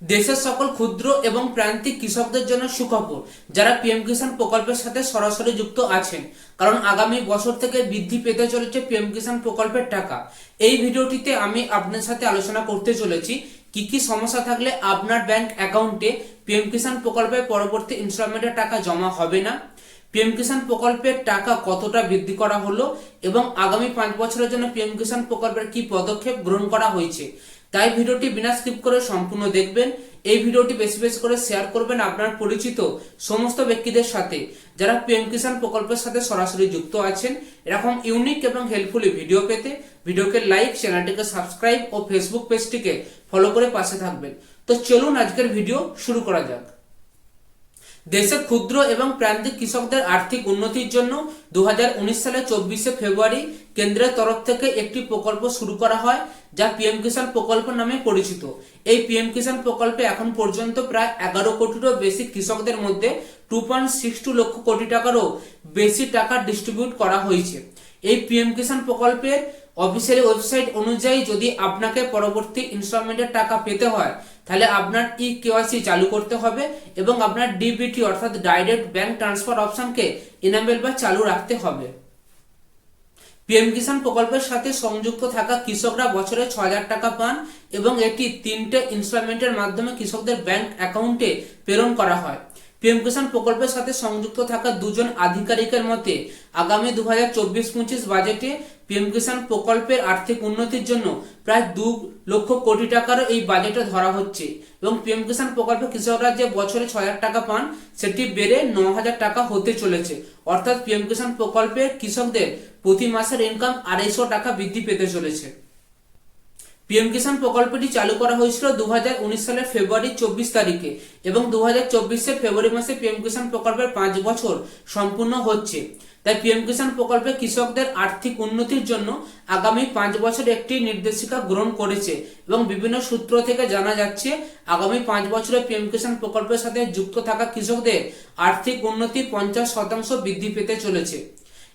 দেশের সকল ক্ষুদ্র এবং প্রান্তিক কৃষকদের জন্য সুখবর, যারা পিএম কিষাণ প্রকল্পের সাথে সরাসরি যুক্ত আছেন। কারণ আগামী বছর থেকে বৃদ্ধি পেতে চলেছে পিএম কিষাণ প্রকল্পের টাকা। এই ভিডিওটিতে আমি আপনার সাথে আলোচনা করতে চলেছি, কি কি সমস্যা থাকলে আপনার ব্যাংক অ্যাকাউন্টে পিএম কিষাণ প্রকল্পের পরবর্তী ইনস্টলমেন্টের টাকা জমা হবে না? পিএম কিষাণ প্রকল্পের টাকা কতটা বৃদ্ধি করা হলো এবং আগামী পাঁচ বছরের জন্য পিএম কিষাণ প্রকল্পের কি পদক্ষেপ গ্রহণ করা হয়েছে? তাই ভিডিওটি বিনা স্কিপ করে সম্পূর্ণ দেখবেন। এই ভিডিওটি বেশি বেশি করে শেয়ার করবেন আপনার পরিচিত সমস্ত ব্যক্তিদের সাথে, যারা পিএম কিষাণ প্রকল্পের সাথে সরাসরি যুক্ত আছেন। এরকম ইউনিক এবং হেল্পফুলি ভিডিও পেতে ভিডিওকে লাইক চ্যানেলটিকে সাবস্ক্রাইব ও ফেসবুক পেজটিকে ফলো করে পাশে থাকবেন। তো চলুন আজকের ভিডিও শুরু করা যাক। দেশের ক্ষুদ্র এবং প্রান্তিক কৃষকদের আর্থিক উন্নতির জন্য দু হাজার উনিশ সালে চব্বিশে ফেব্রুয়ারি কেন্দ্রের তরফ থেকে একটি প্রকল্প শুরু করা হয়, যা পিএম কিষাণ প্রকল্প নামে পরিচিত। এই পিএম কিষাণ প্রকল্পে এখন পর্যন্ত প্রায় এগারো কোটিরও বেশি কৃষকদের মধ্যে two point six two lakh crore টাকারও বেশি টাকা ডিস্ট্রিবিউট করা হয়েছে। এই পিএম কিষাণ প্রকল্পের অফিসিয়ালি ওয়েবসাইট অনুযায়ী যদি আপনাকে পরবর্তী ইনস্টলমেন্টের টাকা পেতে হয় তাহলে আপনার ই কেওয়াইসি চালু করতে হবে এবং আপনার ডিবিটি অর্থাৎ ডাইরেক্ট ব্যাংক ট্রান্সফার অপশনকে এনাবেল বা চালু রাখতে হবে। পিএম কিষাণ প্রকল্পের সাথে সংযুক্ত থাকা কৃষকরা বছরে ছ হাজার টাকা পান এবং এটি তিনটে ইনস্টলমেন্টের মাধ্যমে কৃষকদের ব্যাংক অ্যাকাউন্টে প্রেরণ করা হয়। পিএম কিষাণ প্রকল্পের সাথে সংযুক্ত থাকা দুজন আধিকারিকের মতে, আগামী দু হাজার চব্বিশ পঁচিশ বাজেটে পিএম কিষাণ প্রকল্পের আর্থিক উন্নতির জন্য প্রায় দু লক্ষ কোটি টাকারও এই বাজেটে ধরা হচ্ছে এবং পিএম কিষাণ প্রকল্পে কৃষকরা যে বছরে ছয় হাজার টাকা পান, সেটি বেড়ে ন হাজার টাকা হতে চলেছে। অর্থাৎ পিএম কিষাণ প্রকল্পে কৃষকদের প্রতি মাসের ইনকাম আড়াইশো টাকা বৃদ্ধি পেতে চলেছে। পিএম কিষাণ প্রকল্পটি চালু করা হয়েছিল দু হাজার উনিশ সালের ফেব্রুয়ারি চব্বিশ তারিখে এবং দু হাজার ফেব্রুয়ারি মাসে পিএম কিষাণ প্রকল্পের পাঁচ বছর সম্পূর্ণ হচ্ছে। তাই পিএম কিষাণ প্রকল্পে কৃষকদের আর্থিক উন্নতির জন্য আগামী পাঁচ বছর একটি নির্দেশিকা গ্রহণ করেছে এবং বিভিন্ন সূত্র থেকে জানা যাচ্ছে, আগামী পাঁচ বছরে পিএম কিষাণ প্রকল্পের সাথে যুক্ত থাকা কৃষকদের আর্থিক উন্নতি পঞ্চাশ শতাংশ বৃদ্ধি পেতে চলেছে।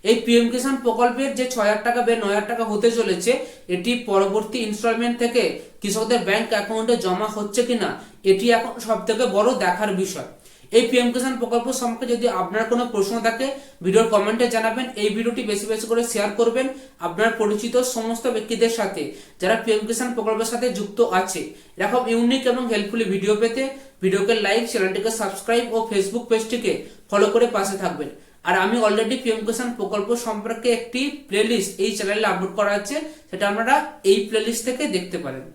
এই পিএম কিষাণ প্রকল্পের যে ছয় হাজার টাকা বে নয় হাজার টাকা হতে চলেছে, এটি পরবর্তী ইনস্টলমেন্ট থেকে কৃষকদের ব্যাংক অ্যাকাউন্টে জমা হচ্ছে কিনা, এটি এখন সব থেকে বড় দেখার বিষয়। এই পিএম কিষাণ প্রকল্প সম্পর্কে যদি আপনার কোনো প্রশ্ন থাকে, ভিডিওর কমেন্টে জানাবেন, এই ভিডিওটি বেশি বেশি করে শেয়ার করবেন আপনার পরিচিত সমস্ত ব্যক্তিদের সাথে, যারা পিএম কিষাণ প্রকল্পের সাথে যুক্ত আছে। এরকম ইউনিক এবং হেল্পফুলি ভিডিও পেতে ভিডিওকে লাইক চ্যানেলটিকে সাবস্ক্রাইব ও ফেসবুক পেজটিকে ফলো করে পাশে থাকবেন। আর আমি অলরেডি পিএম কিষাণ প্রকল্প সম্পর্কে একটি প্লেলিস্ট এই চ্যানেলে আপলোড করা আছে, সেটা আপনারা এই প্লেলিস্ট থেকে দেখতে পারেন।